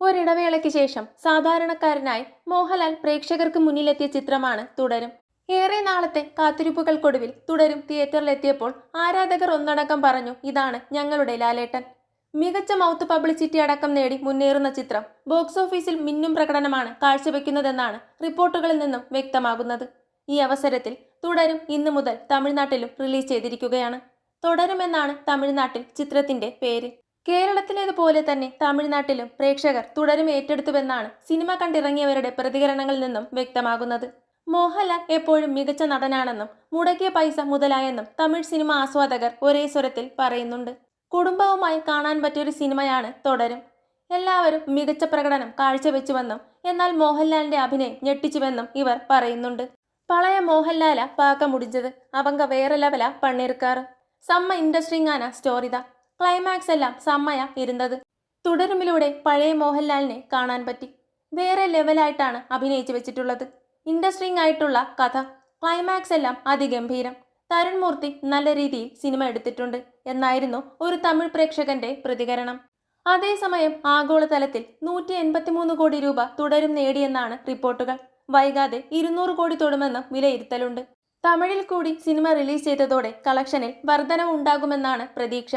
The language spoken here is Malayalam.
ഒരിടവേളയ്ക്ക് ശേഷം സാധാരണക്കാരനായി മോഹൻലാൽ പ്രേക്ഷകർക്ക് മുന്നിലെത്തിയ ചിത്രമാണ് തുടരും. ഏറെ നാളത്തെ കാത്തിരിപ്പുകൾക്കൊടുവിൽ തുടരും തിയേറ്ററിലെത്തിയപ്പോൾ ആരാധകർ ഒന്നടക്കം പറഞ്ഞു ഇതാണ് ഞങ്ങളുടെ ലാലേട്ടൻ. മികച്ച മൗത്ത് പബ്ലിസിറ്റി അടക്കം നേടി മുന്നേറുന്ന ചിത്രം ബോക്സ് ഓഫീസിൽ മിന്നും പ്രകടനമാണ് കാഴ്ചവെക്കുന്നതെന്നാണ് റിപ്പോർട്ടുകളിൽ നിന്നും വ്യക്തമാകുന്നത്. ഈ അവസരത്തിൽ തുടരും ഇന്നു മുതൽ തമിഴ്നാട്ടിലും റിലീസ് ചെയ്തിരിക്കുകയാണ്. തുടരുമെന്നാണ് തമിഴ്നാട്ടിൽ ചിത്രത്തിന്റെ പേര്. കേരളത്തിലേതുപോലെ തന്നെ തമിഴ്നാട്ടിലും പ്രേക്ഷകർ തുടരും ഏറ്റെടുത്തുവെന്നാണ് സിനിമ കണ്ടിറങ്ങിയവരുടെ പ്രതികരണങ്ങളിൽ നിന്നും വ്യക്തമാകുന്നത്. മോഹൻലാൽ എപ്പോഴും മികച്ച നടനാണെന്നും മുടക്കിയ പൈസ മുതലായെന്നും തമിഴ് സിനിമ ആസ്വാദകർ ഒരേ സ്വരത്തിൽ പറയുന്നുണ്ട്. കുടുംബവുമായി കാണാൻ പറ്റിയൊരു സിനിമയാണ് തുടരും. എല്ലാവരും മികച്ച പ്രകടനം കാഴ്ചവെച്ചുവെന്നും എന്നാൽ മോഹൻലാലിന്റെ അഭിനയം ഞെട്ടിച്ചുവെന്നും ഇവർ പറയുന്നുണ്ട്. പഴയ മോഹൻലാല പാക്ക മുടിച്ചത് അവങ്ക വേറെ ലെവല പണിരുക്കാറ് സമ്മ ഇൻഡസ്ട്രിങ്ങാന സ്റ്റോറിത. ക്ലൈമാക്സ് എല്ലാം സമ്മയ ഇരുന്നത്. തുടരുമിലൂടെ പഴയ മോഹൻലാലിനെ കാണാൻ പറ്റി. വേറെ ലെവലായിട്ടാണ് അഭിനയിച്ചു വെച്ചിട്ടുള്ളത്. ഇൻട്രസ്റ്റിംഗ് ആയിട്ടുള്ള കഥ ക്ലൈമാക്സ് എല്ലാം അതിഗംഭീരം. തരുൺ മൂർത്തി നല്ല രീതിയിൽ സിനിമ എടുത്തിട്ടുണ്ട് എന്നായിരുന്നു ഒരു തമിഴ് പ്രേക്ഷകന്റെ പ്രതികരണം. അതേസമയം ആഗോളതലത്തിൽ നൂറ്റി എൺപത്തിമൂന്ന് കോടി രൂപ തുടരും നേടിയെന്നാണ് റിപ്പോർട്ടുകൾ. വൈകാതെ ഇരുന്നൂറ് കോടി തൊടുമെന്നും വിലയിരുത്തലുണ്ട്. തമിഴിൽ കൂടി സിനിമ റിലീസ് ചെയ്തതോടെ കളക്ഷനിൽ വർധനവുണ്ടാകുമെന്നാണ് പ്രതീക്ഷ.